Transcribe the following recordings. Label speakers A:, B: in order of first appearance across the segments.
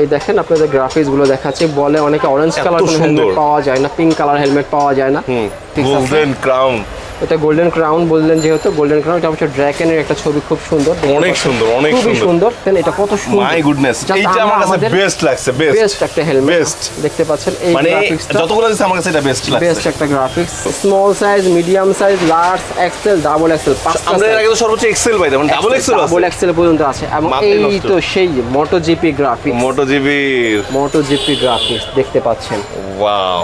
A: এই দেখেন আপনাদের গ্রাফিক্সগুলো দেখাচ্ছি। বলে অনেকে অরেঞ্জ কালার হেলমেট পাওয়া যায় না পিঙ্ক কালার হেলমেট পাওয়া যায় না।
B: গোল্ডেন ক্রাউন
A: এটা গোল্ডেন ক্রাউন বললেন যেহেতু গোল্ডেন ক্রাউন এটা হচ্ছে ড্র্যাগনের একটা ছবি খুব সুন্দর।
B: অনেক সুন্দর অনেক
A: খুবই
B: সুন্দর।
A: সুন্দর। দেন এটা কত সুন্দর।
B: মাই গুডনেস এইটা
A: আমার
B: কাছে বেস্ট লাগছে বেস্ট
A: বেস্ট একটা হেলমেট
B: Best.
A: দেখতে পাচ্ছেন এই
B: মানে
A: গ্রাফিক্সটা
B: যতগুলো দিচ্ছে আমার কাছে এটা বেস্ট লাগছে।
A: বেস্ট একটা graphics small size medium size large XL double XL পাঁচটা
B: আমরা এর আগে তো সর্বোচ্চ এক্সেল পাইতাম মানে ডাবল এক্সেল আছে।
A: ডাবল এক্সেল পর্যন্ত আছে। এবং এই তো সেই Moto GP graphics
B: Moto GP
A: Moto GP graphics দেখতে পাচ্ছেন।
B: ওয়াও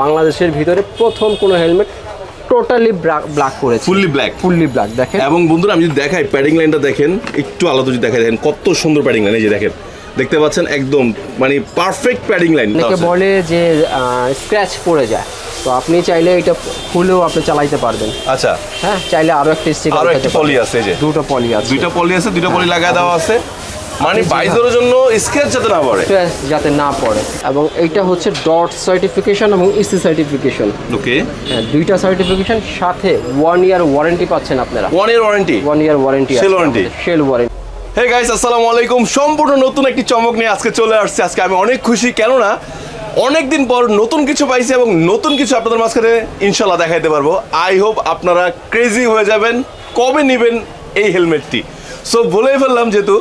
A: বাংলাদেশের ভিতরে প্রথম কোনো হেলমেট টোটালি ব্ল্যাক করেছে।
B: ফুললি ব্ল্যাক
A: ফুললি ব্ল্যাক দেখেন।
B: এবং বন্ধুরা আমি যদি দেখাই প্যাডিং লাইনটা দেখেন একটু আলাদা যদি দেখাই দেখেন কত সুন্দর প্যাডিং লাইন এই যে দেখেন দেখতে পাচ্ছেন একদম মানে পারফেক্ট প্যাডিং লাইন
A: অনেকে বলে যে স্ক্র্যাচ পড়ে যায়। তো আপনি চাইলে এটা খুলেও আপনি চালাইতে পারবেন।
B: আচ্ছা।
A: হ্যাঁ চাইলে আরও একটা স্টিকার
B: আরও একটা পলি আছে যে।
A: দুটো পলি আছে।
B: দুইটা পলি আছে দুইটা পলি লাগায় দেওয়া আছে। মানে বাইজের জন্য স্কেচ যাতে না পড়ে।
A: যাতে না পড়ে। এবং এইটা হচ্ছে ডট সার্টিফিকেশন এবং ইসি সার্টিফিকেশন।
B: ওকে।
A: হ্যাঁ দুইটা সার্টিফিকেশন সাথে ওয়ান ইয়ার ওয়ারেন্টি পাচ্ছেন আপনারা।
B: One year warranty
A: one year warranty
B: Shell warranty?
A: Shell warranty
B: hey guys আসসালামু আলাইকুম। সম্পূর্ণ নতুন একটি চমক নিয়ে আজকে চলে আসছে। আজকে আমি অনেক খুশি কেননা অনেকদিন পর নতুন কিছু পাইছি এবং নতুন কিছু আপনাদের মাঝখানে ইনশাল্লাহ দেখাইতে পারব। আই হোপ আপনারা ক্রেজি হয়ে যাবেন। কবে নেবেন এই হেলমেটটি? সো বলেই ফেললাম যেহেতু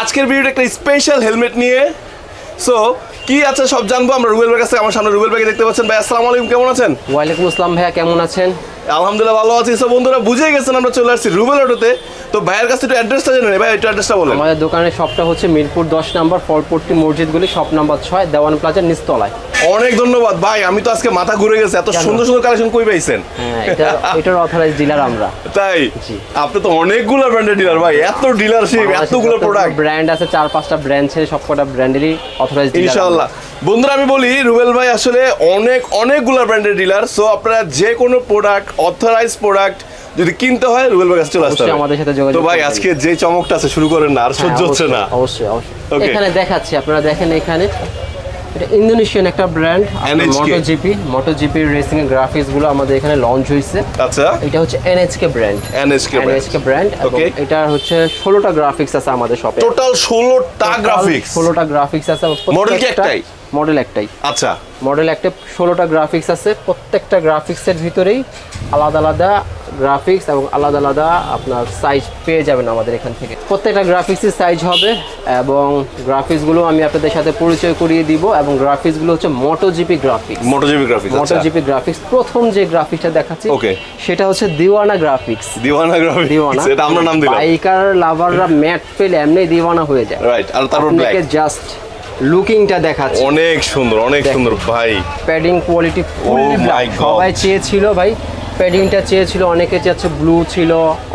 B: আজকের ভিডিওটা একটা স্পেশাল হেলমেট নিয়ে। সো কি আছে সব জানব? আমরা রুবেল ভাইয়ের কাছে আমার সামনে রুবেল ভাইকে দেখতে পাচ্ছেন। ভাই, আসসালামু আলাইকুম, কেমন আছেন?
A: ওয়ালাইকুম আসসালাম ভাইয়া, কেমন আছেন?
B: আলহামদুলিল্লাহ ভালো আছি। সব বন্ধুরা বুঝে গেছেন আমরা চলে আসছি রুবেল অটোতে। তো ভাইয়ের কাছে একটু অ্যাড্রেসটা জেনে ভাই একটু অ্যাড্রেসটা বলেন।
A: আমাদের দোকানের শপটা হচ্ছে মিরপুর দশ নাম্বার ফলপট্টি মসজিদগুলি শপ নাম্বার ছয় দেওয়ান প্লাজার নিচতলায়।
B: অনেক ধন্যবাদ। ভাই আমি তো আজকে মাথা ঘুরে গেছে। এত সুন্দর সুন্দর কালেকশন কই পাইছেন?
A: হ্যাঁ এটা এটার অথরাইজ ডিলার আমরা।
B: তাই?
A: জি।
B: আপনি তো অনেকগুলো ব্র্যান্ডের ডিলার ভাই। এত ডিলারশিপ এতগুলো প্রোডাক্ট
A: ব্র্যান্ড আছে চার পাঁচটা ব্র্যান্ড ছেড়ে সবকটা ব্র্যান্ডেরই অথরাইজ ডিলার
B: ইনশাআল্লাহ। বন্ধুরা আমি বলি রুবেল ভাই আসলে অনেক অনেকগুলো ব্র্যান্ডের ডিলার সো আপনারা যে কোনো প্রোডাক্ট অথরাইজ প্রোডাক্ট যদি কিনতে হয় রুবেল ভাই কাছে চলে আসতে হবে।
A: আমাদের সাথে যোগাযোগ
B: তো ভাই আজকে যে চমকটা আছে শুরু করেন না আর
A: হ্যাঁ,
B: সহ্য হচ্ছে না।
A: অবশ্যই অবশ্যই. এখানে দেখাচ্ছি আপনারা দেখেন এখানে। এটা ইন্দোনেশিয়ান একটা brand
B: NHK
A: Moto GP Moto GP racing এর গ্রাফিক্সগুলো আমাদের এখানে লঞ্চ হয়েছে
B: আচ্ছা।
A: এটা হচ্ছে NHK brand
B: brand।
A: NHK brand
B: okay
A: এটা হচ্ছে ষোলোটা গ্রাফিক্স আছে আমাদের শপে
B: টোটাল ষোলোটা গ্রাফিক্স
A: ষোলোটা গ্রাফিক্স আছে।
B: Model কি একটাই?
A: মডেল একটাই।
B: আচ্ছা।
A: মডেল একটা ষোলোটা গ্রাফিক্স আছে প্রত্যেকটা গ্রাফিক্সের ভিতরেই আলাদা আলাদা গ্রাফিক্স এবং আলাদা আলাদা আপনার সাইজ পেয়ে যাবেন আমাদের এখান থেকে। প্রত্যেকটা গ্রাফিক্সের সাইজ হবে এবং গ্রাফিক্সগুলো আমি আপনাদের সাথে পরিচয় করিয়ে দিব এবং গ্রাফিক্সগুলো হচ্ছে Moto GP graphics
B: Moto GP graphics
A: Moto
B: আচ্ছা।
A: জিপি গ্রাফিক্স প্রথম যে গ্রাফিক্সটা দেখাচ্ছি
B: Okay.
A: সেটা হচ্ছে দিওয়ানা গ্রাফিক্স
B: দিওয়ানা গ্রাফিক্স
A: দিওয়ানা
B: এটা আমরা নাম দিলাম।
A: বাইকার লাভাররা ম্যাট পেলে এমনি দিওয়ানা হয়ে যায়।
B: রাইট আর তারপর ব্ল্যাক
A: জাস্ট লুকিংটা দেখাচ্ছে।
B: অনেক সুন্দর অনেক সুন্দর ভাই।
A: প্যাডিং কোয়ালিটি ফুললি
B: Oh
A: সবাই চেয়েছিল ভাই প্যাডিংটা চেয়েছিল অনেকে চাচ্ছে ব্লু ছিল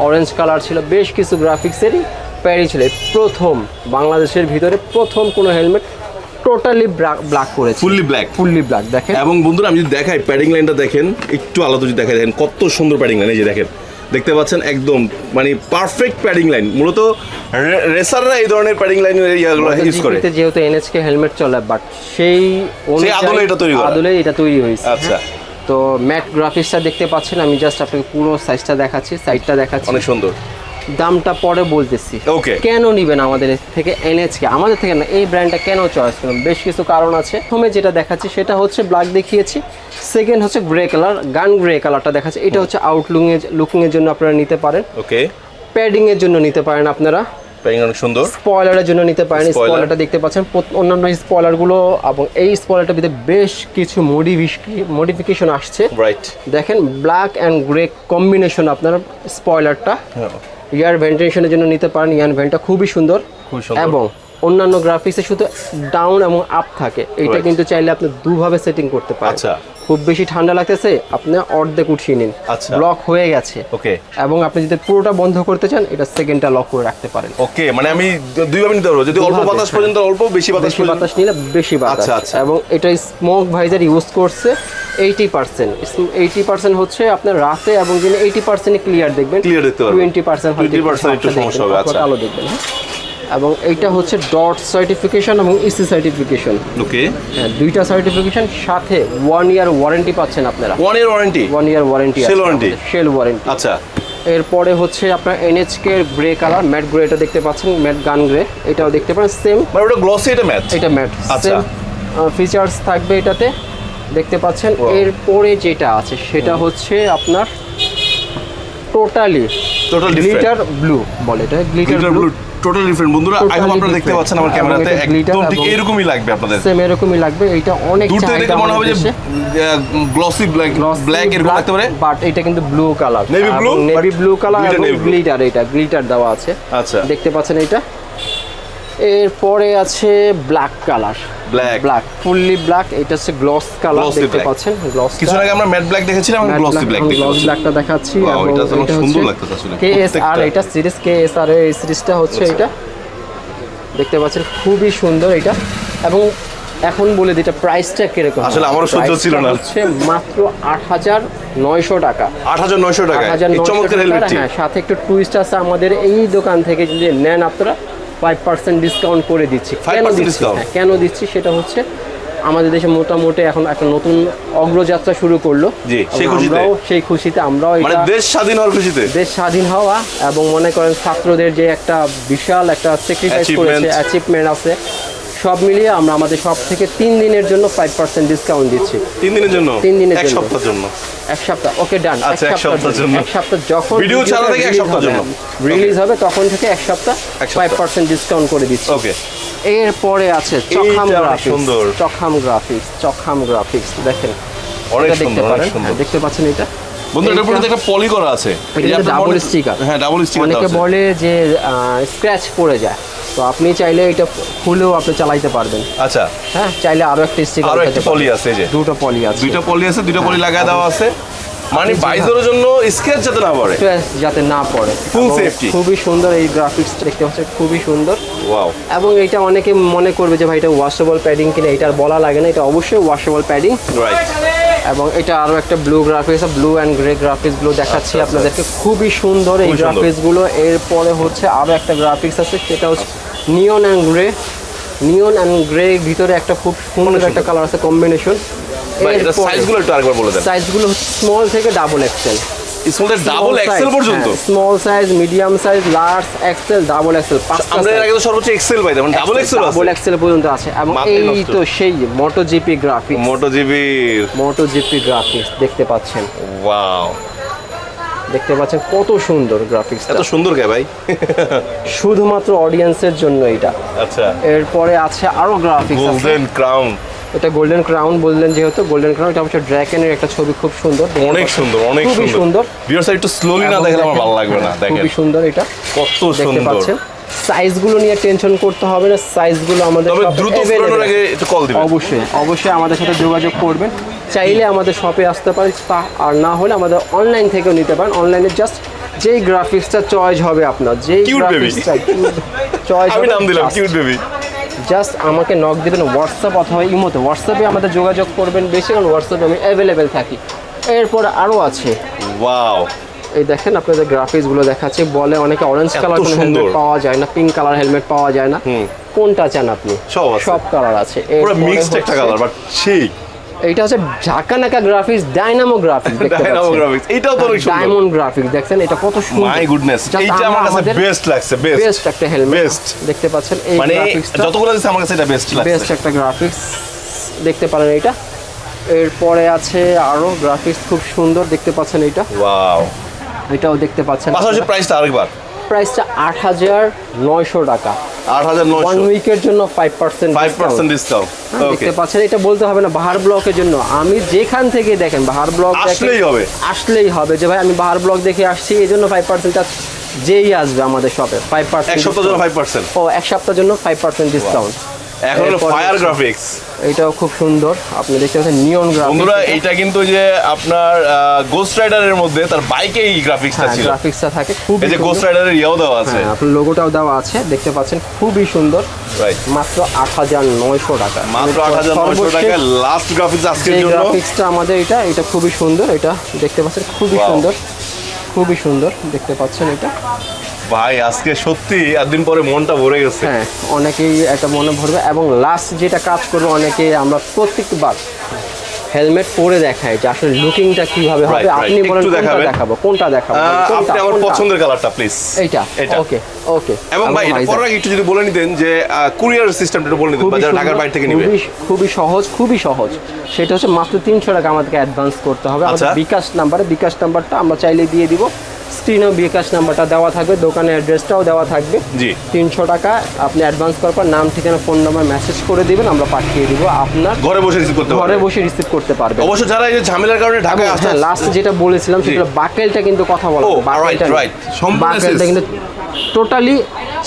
A: অরেঞ্জ কালার ছিল বেশ কিছু গ্রাফিক্সেরই প্যাডিং ছিল। প্রথম বাংলাদেশের ভিতরে প্রথম কোনো হেলমেট টোটালি ব্ল্যাক করেছে।
B: ফুললি ব্ল্যাক
A: ফুললি ব্ল্যাক দেখেন।
B: এবং বন্ধুরা আমি যদি দেখাই প্যাডিং লাইনটা দেখেন একটু আলাদা যদি দেখাই দেখেন কত সুন্দর প্যাডিং লাইন এই যে দেখেন। দেখতে পাচ্ছেন একদম মানে পারফেক্ট প্যাডিং লাইন মূলত রেসাররা এই ধরনের প্যাডিং লাইন ইয়াগুলো ইউজ করে।
A: যেহেতু এনএসকে হেলমেট চলে বাট সেই
B: আদলে এটা তৈরি।
A: আদলে এটা তৈরি হয়েছে।
B: আচ্ছা।
A: তো ম্যাট গ্রাফিক্সটা দেখতে পাচ্ছেন আমি জাস্ট আপনাকে পুরো সাইজটা দেখাচ্ছি সাইডটা দেখাচ্ছি।
B: অনেক সুন্দর।
A: দামটা পরে বলতেছি।
B: ওকে
A: কেন নিবেন আমাদের থেকে এনএচকে আমাদের থেকে না এই ব্র্যান্ডটা কেন চয়েস করুন বেশ কিছু কারণ আছে। প্রথমে যেটা দেখাচ্ছি সেটা হচ্ছে ব্ল্যাক দেখিয়েছি। সেকেন্ড হচ্ছে গ্রে কালার গান গ্রে কালারটা দেখাচ্ছে। এটা হচ্ছে আউটলুকিং এর লুকিং এর জন্য আপনারা নিতে পারেন।
B: ওকে
A: প্যাডিং এর জন্য নিতে পারেন আপনারা।
B: প্যাডিং অনেক সুন্দর।
A: স্পয়লারের জন্য নিতে পারেন। স্পয়লারটা দেখতে পাচ্ছেন। অন্যান্য স্পয়লারগুলো এবং এই স্পয়লারটার ভিতরে বেশ কিছু মডিফিকেশন আসছে।
B: রাইট
A: দেখেন ব্ল্যাক অ্যান্ড গ্রে কম্বিনেশন আপনার স্পয়লারটা ইয়ার ভেন্টিলেশনের জন্য নিতে পারেন। ইয়ার ভেন্টটা খুবই সুন্দর এবং অন্যান্য গ্রাফিক্সে শুধু ডাউন এবং আপ থাকে।
B: এটা
A: কিন্তু চাইলে আপনি দুভাবে সেটিং করতে পারেন।
B: আচ্ছা।
A: খুব বেশি ঠান্ডা লাগতেছে আপনি অর্ধেক উঠিয়ে নিন
B: আচ্ছা।
A: ব্লক হয়ে গেছে
B: ওকে
A: এবং আপনি যদি পুরোটা বন্ধ করতে চান এটা সেকেন্ডটা লক করে রাখতে পারেন
B: ওকে মানে আমি দুইভাবে নিতে পারব যদি অল্প বাতাস
A: হ্যাঁ।
B: পর্যন্ত অল্প বেশি বাতাস
A: বাতাস নিলে বেশি বাতাস
B: আচ্ছা, আচ্ছা।
A: এবং এটা স্মোক ভাইজার ইউজ করছে এইটি পার্সেন্ট এইটি পার্সেন্ট হচ্ছে আপনার রাতে এবং দিনে এইটি পার্সেন্ট ক্লিয়ার দেখবেন
B: Clear দেখতে পারবেন।
A: টোয়েন্টি পার্সেন্ট
B: 20% একটু সমস্যা হবে, আচ্ছা।
A: আলো দেখবেন হ্যাঁ। এবং এইটা হচ্ছে ডট সার্টিফিকেশন এবং ইসি সার্টিফিকেশন।
B: ওকে।
A: হ্যাঁ দুইটা সার্টিফিকেশন সাথে ওয়ান ইয়ার ওয়ারেন্টি পাচ্ছেন আপনারা।
B: One year warranty
A: one year warranty
B: sell warranty?
A: Shell warranty
B: আচ্ছা।
A: এরপরে হচ্ছে আপনার NHK grey colour matte grey এটা দেখতে পাচ্ছেন ম্যাট গান গ্রে এটাও দেখতে পারেন সেম
B: মানে ওটা গ্লসি এটা ম্যাচ
A: এটা ম্যাট
B: আচ্ছা।
A: সেম ফিচার্স থাকবে এটাতে দেখতে পাচ্ছেন। এরপরে যেটা আছে সেটা হচ্ছে আপনার টোটালি
B: different.
A: গ্লিটার ব্লু বলে এটা গ্লিটার
B: ব্লু টোটাল ডিফারেন্ট বন্ধুরা আই হোপ আপনারা দেখতে পাচ্ছেন আমার ক্যামেরাতে একদম ঠিক এরকমই লাগবে আপনাদের।
A: সেম এরকমই লাগবে। এটা অনেক
B: দূর থেকে দেখে মনে হবে যে গ্লসি ব্ল্যাক ব্ল্যাক এরকম লাগতে পারে।
A: বাট এটা কিন্তু blue colour
B: navy blue
A: navy blue colour এবং গ্লিটার এটা গ্লিটার দেওয়া আছে।
B: আচ্ছা।
A: দেখতে পাচ্ছেন এটা? এরপরে আছে black colour
B: Black।
A: Black fully black এটা হচ্ছে গ্লস কালার দেখতে পাচ্ছেন গ্লস
B: কিছুদিন আগে আমরা ম্যাট ব্ল্যাক দেখেছিলাম এখন গ্লসি ব্ল্যাক দেখতে
A: গ্লস ব্ল্যাকটা দেখাচ্ছি এবং
B: এটা তো সুন্দর লাগতেছে আসলে।
A: কেএসআর
B: প্রত্যেকটা।
A: এটা সিরিজ কেএসআর এই সিরিজটা হচ্ছে
B: আচ্ছা।
A: এটা। দেখতে পাচ্ছেন খুবই সুন্দর এটা। এবং এখন বলে দিই এটা প্রাইসটা কীরকম?
B: আসলে আমারও সহ্য ছিল না।
A: হচ্ছে মাত্র আট হাজার নয়শো টাকা।
B: আট হাজার নয়শো টাকা
A: আট হাজার
B: এই চমৎকার হেলমেটটি
A: হ্যাঁ সাথে একটু টুইস্ট আছে আমাদের এই দোকান থেকে যদি নেন আপনারা। ফাইভ পার্সেন্ট ডিসকাউন্ট করে দিচ্ছি। কেন দিচ্ছি? হ্যাঁ, কেন দিচ্ছি? সেটা হচ্ছে আমাদের দেশে মোটামুটি এখন একটা নতুন অগ্রযাত্রা শুরু করল।
B: সেই খুশিতে?
A: আমরাও সেই খুশিতে আমরাও
B: মানে দেশ স্বাধীন হওয়ার খুশিতে।
A: দেশ স্বাধীন হওয়া এবং মনে করেন ছাত্রদের যে একটা বিশাল একটা স্যাক্রিফাইস করেছে অ্যাচিভমেন্ট আছে। সব মিলিয়ে আমরা আমাদের সব থেকে তিন দিনের জন্য ফাইভ পার্সেন্ট ডিসকাউন্ট দিচ্ছি।
B: তিন দিনের জন্য?
A: তিন দিনের
B: এক। সপ্তাহের জন্য।
A: এক সপ্তাহ ওকে ডান
B: আচ্ছা, এক সপ্তাহের জন্য।
A: এক সপ্তাহ যখন
B: Video ছাড়া থেকে এক সপ্তাহের জন্য।
A: রিলিজ হবে তখন থেকে এক সপ্তাহ
B: সপ্তাহ।
A: ফাইভ পার্সেন্ট ডিসকাউন্ট করে দিচ্ছি।
B: ওকে
A: এরপরে আছে চখাম গ্রাফিক্স
B: সুন্দর।
A: চখাম গ্রাফিক্স চখাম গ্রাফিক্স দেখেন।
B: অনেক
A: এটা দেখতে পারেন হ্যাঁ, দেখতে পাচ্ছেন এটা?
B: বন্ধু উপরে
A: এইটা-
B: একটা পলি করা আছে।
A: এটা ডাবল স্টিকার
B: হ্যাঁ ডাবল স্টিকার
A: অনেকে বলে যে স্ক্র্যাচ পড়ে যায়। তো আপনি চাইলে এটা খুলেও আপনি চালাইতে পারবেন।
B: আচ্ছা।
A: হ্যাঁ চাইলে আরও একটা স্টিকার
B: আরও একটা পলি আছে এই যে।
A: দুটো পলি আছে।
B: দুইটা পলি আছে দুইটা পলি লাগায় দেওয়া আছে। মানে বাইজের জন্য স্কেচ যাতে না পড়ে।
A: যাতে না পড়ে। এবং
B: safety।
A: খুবই সুন্দর এই গ্রাফিক্সটা দেখতে পাচ্ছেন খুবই সুন্দর।
B: ওয়াও
A: এবং এটা অনেকে মনে করবে যে ভাই এটা ওয়াশেবল প্যাডিং কিনা এটা আর বলা লাগে না এটা অবশ্যই ওয়াশেবল প্যাডিং
B: রাইট
A: এবং এটা আরও একটা blue graphics blue and grey গ্রাফিক্সগুলো দেখাচ্ছি
B: আচ্ছা,
A: আপনাদেরকে। খুবই সুন্দর এই
B: খুবই সুন্দর।
A: গ্রাফিক্সগুলো। এরপরে হচ্ছে আরও একটা গ্রাফিক্স আছে সেটা হচ্ছে neon and grey neon and grey ভিতরে একটা খুব সুন্দর একটা কালার আছে কম্বিনেশন
B: সাইজগুলো একটু আরেকবার বলে দেন।
A: সাইজগুলো স্মল থেকে ডাবল এক্সেল
B: স্মলের ডাবল এক্সেল পর্যন্ত?
A: Small size medium size large XL double XL
B: আমরা এর আগে তো সর্বোচ্চ এক্সেল পাইতাম ডাবল এক্সেল আছে।
A: ডাবল এক্সেল পর্যন্ত আছে। এবং এই তো সেই মোটো জিপি গ্রাফিক্স
B: মোটো জিবির
A: মোটো জিপি গ্রাফিক্স দেখতে পাচ্ছেন।
B: ওয়াও
A: দেখতে পাচ্ছেন কত সুন্দর গ্রাফিক্স
B: এত সুন্দর কে ভাই?
A: শুধুমাত্র অডিয়েন্সের জন্য এটা
B: আচ্ছা।
A: এরপরে আছে আরও গ্রাফিক্স
B: গোল্ডেন ক্রাউন
A: এটা গোল্ডেন ক্রাউন বললেন যেহেতু গোল্ডেন ক্রাউন এটা হচ্ছে ড্র্যাগনের একটা ছবি খুব সুন্দর।
B: অনেক সুন্দর অনেক
A: সুন্দর।
B: ভিউয়ার্স একটু স্লোলি না দেখলে আমার ভালো লাগবে না দেখেন।
A: খুবই সুন্দর এটা।
B: কত
A: দেখতে
B: সুন্দর।
A: পাচ্ছেন। সাইজগুলো নিয়ে টেনশন করতে হবে না সাইজগুলো আমাদের
B: তবে দ্রুত আগে একটু কল দিবেন।
A: অবশ্যই অবশ্যই আমাদের সাথে যোগাযোগ করবেন। চাইলে আমাদের শপে আসতে পারেন আর না হলে আমাদের অনলাইন থেকেও নিতে পারেন। অনলাইনে জাস্ট যেই গ্রাফিক্সটা চয়েস হবে আপনার যেই গ্রাফিক্সটা চয়েস
B: আমি নাম দিলাম কিউট বেবি
A: জাস্ট আমাকে নক দিবেন হোয়াটসঅ্যাপ অথবা ইমোতে হোয়াটসঅ্যাপে আমাদের যোগাযোগ করবেন বেশি কারণ হোয়াটসঅ্যাপে আমি অ্যাভেলেবেল থাকি। এরপর আরও আছে।
B: ওয়াও
A: এই দেখেন আপনাদের গ্রাফিক্সগুলো দেখাচ্ছে। বলে অনেকে অরেঞ্জ কালার কোনো হেলমেট পাওয়া যায় না পিঙ্ক কালার হেলমেট পাওয়া যায় না। কোনটা চান আপনি?
B: সব
A: কালার আছে।
B: পুরো মিক্সড একটা কালার বাট সেই
A: এইটা হচ্ছে ঢাকা নাকা graphics Dynamo graphics
B: Dynamo graphics এটাও তো অনেক সুন্দর।
A: ডায়মন্ড গ্রাফিক্স দেখছেন? এটা কত সুন্দর।
B: মাই গুডনেস এইটা আমার কাছে বেস্ট লাগছে বেস্ট
A: বেস্ট একটা হেলমেট
B: Best।
A: দেখতে পাচ্ছেন এই
B: মানে
A: গ্রাফিক্সটা
B: যতগুলো দিচ্ছে আমার কাছে এটা বেস্ট
A: বেস্ট একটা গ্রাফিক্স দেখতে পারেন এটা এরপরে আছে আরও গ্রাফিক্স খুব সুন্দর দেখতে পাচ্ছেন এটা
B: ওয়াও
A: এটাও দেখতে পাচ্ছেন
B: পাশাপাশি প্রাইসটা আরেকবার।
A: প্রাইসটা আট হাজার নয়শো টাকা।
B: আট হাজার
A: ওয়ান উইকের জন্য five percent
B: five percent discount
A: দেখতে পাচ্ছেন এটা বলতে হবে না বাহার ব্লকের জন্য। আমি যেখান থেকে দেখেন বাহার ব্লক
B: আসলেই হবে।
A: আসলেই হবে। যে ভাই আমি বাহার ব্লক দেখে আসছি এই জন্য ফাইভ পার্সেন্টটা যেই আসবে আমাদের শপে ফাইভ পার্সেন্ট
B: এক সপ্তাহের জন্য ফাইভ পার্সেন্ট
A: ও এক সপ্তাহের জন্য ফাইভ পার্সেন্ট ডিসকাউন্ট
B: এখন হলো ফায়ার গ্রাফিক্স
A: এটাও খুব সুন্দর। আপনি দেখতে পাচ্ছেন নিয়ন
B: বন্ধুরা
A: গ্রাফিক্স
B: এইটা কিন্তু যে আপনার গোস্ট রাইডারের মধ্যে তার বাইকে এই গ্রাফিক্সটা ছিল।
A: গ্রাফিক্সটা থাকে খুব
B: এই যে গোস্ট রাইডারের ইয়াও দেওয়া আছে।
A: হ্যাঁ আপনার লোগোটাও দেওয়া আছে দেখতে পাচ্ছেন খুবই সুন্দর।
B: রাইট
A: মাত্র আট হাজার নয়শো টাকা।
B: মাত্র আট হাজার নয়শো
A: সর্বশেষ
B: টাকা লাস্ট গ্রাফিক্স আজকের জন্য।
A: গ্রাফিক্সটা আমাদের এটা এটা খুবই সুন্দর এটা দেখতে পাচ্ছেন খুবই সুন্দর খুবই সুন্দর দেখতে পাচ্ছেন এটা।
B: ভাই আজকে সত্যি একদিন পরে মনটা ভরে গেছে।
A: হ্যাঁ অনেকেই একটা মনে ভরবে এবং লাস্ট যেটা কাজ করবে অনেকে আমরা প্রত্যেকবার হেলমেট পরে দেখাই যে আসলে লুকিংটা কীভাবে হবে. আপনি বলেন কোনটা দেখাবো কোনটা দেখাবো?
B: আপনি আমার পছন্দের কালারটা প্লিজ
A: এইটা?
B: এটা
A: ওকে ওকে
B: এবং ভাই এটা পরার আগে একটু যদি বলে নিতেন যে কুরিয়ার সিস্টেমটা বলে নিতেন বা
A: খুবই
B: যারা ঢাকার বাইরে থেকে নেবে।
A: খুবই সহজ খুবই সহজ। সেটা হচ্ছে মাত্র তিনশো টাকা আমাদেরকে অ্যাডভান্স করতে হবে। আমাদের
B: আচ্ছা।
A: বিকাশ নাম্বারে বিকাশ নাম্বারটা আমরা চাইলে দিয়ে দিব। স্ক্রিনেও বিকাশ নাম্বারটা দেওয়া থাকবে দোকানের অ্যাড্রেসটাও দেওয়া থাকবে।
B: জি।
A: তিনশো টাকা আপনি অ্যাডভান্স করার পর নাম ঠিকানা ফোন নাম্বার মেসেজ করে দিবেন আমরা পাঠিয়ে দিব। আপনার
B: ঘরে বসে রিসিভ করতে
A: ঘরে বসে রিসিভ করতে পারবে।
B: অবশ্য যারা এই যে ঝামেলার কারণে ঢাকায় আসছে
A: হ্যাঁ। লাস্ট যেটা বলেছিলাম সেটা বাকেলটা কিন্তু কথা বলা
B: ও,
A: হয়, বাকেলটা কিন্তু টোটালি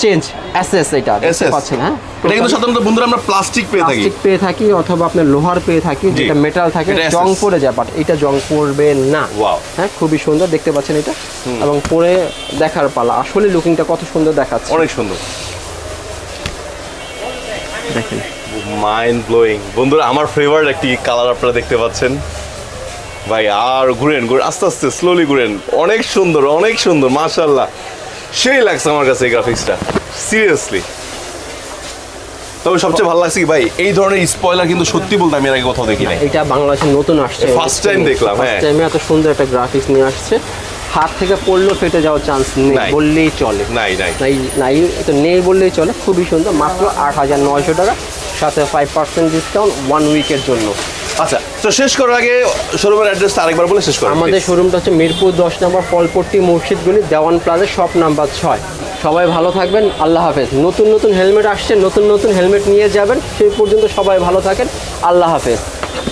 A: চেঞ্জ এসএস এটা পাচ্ছেন হ্যাঁ?
B: এটা কিন্তু সাধারণত বন্ধুরা আমরা প্লাস্টিক পেয়ে থাকি।
A: প্লাস্টিক পেয়ে থাকি অথবা আপনার লোহার পেয়ে থাকি যেটা মেটাল থাকে জং পড়ে যায় বাট এটা জং পড়বে না। হ্যাঁ খুবই সুন্দর দেখতে পাচ্ছেন এটা? এবং পরে দেখার পালা। আসলে লুকিংটা কত সুন্দর দেখাচ্ছে।
B: অনেক সুন্দর।
A: দেখেন।
B: মাইন্ড ব্লোয়িং বন্ধুরা আমার ফেভারিট একটি কালার আপনারা দেখতে পাচ্ছেন। ভাই আর ঘুরেন ঘুরেন আস্তে আস্তে স্লোলি ঘুরেন। অনেক সুন্দর অনেক সুন্দর মাশাল্লাহ সেই লাগছে আমার কাছে এই গ্রাফিক্সটা সিরিয়াসলি তবে সবচেয়ে ভালো লাগছে কি ভাই এই ধরনের স্পয়লার কিন্তু সত্যি বলতে আমি এর আগে কোথাও দেখি নাই
A: এটা বাংলাদেশে নতুন আসছে।
B: ফার্স্ট টাইম দেখলাম, হ্যাঁ।
A: ফার্স্ট টাইমে এত সুন্দর একটা গ্রাফিক্স নিয়ে আসছে। হাত থেকে পড়লেও ফেটে যাওয়ার চান্স নেই বললেই চলে।
B: নাই নাই।
A: নাই নাই তো নেই বললেই চলে খুবই সুন্দর। মাত্র আট হাজার নয়শো টাকা সাথে ফাইভ পার্সেন্ট ডিসকাউন্ট ওয়ান উইকের জন্য।
B: আচ্ছা তো শেষ করার আগে শোরুমের অ্যাড্রেসটা আরেকবার বলে শেষ করো
A: আমাদের শোরুমটা হচ্ছে মিরপুর দশ নম্বর পলপট্টি মসজিদগুলি দেওয়ান প্লাজা শপ নাম্বার ছয়। সবাই ভালো থাকবেন আল্লাহ হাফেজ। নতুন নতুন হেলমেট আসছে নতুন নতুন হেলমেট নিয়ে যাবেন সেই পর্যন্ত সবাই ভালো থাকেন আল্লাহ হাফেজ।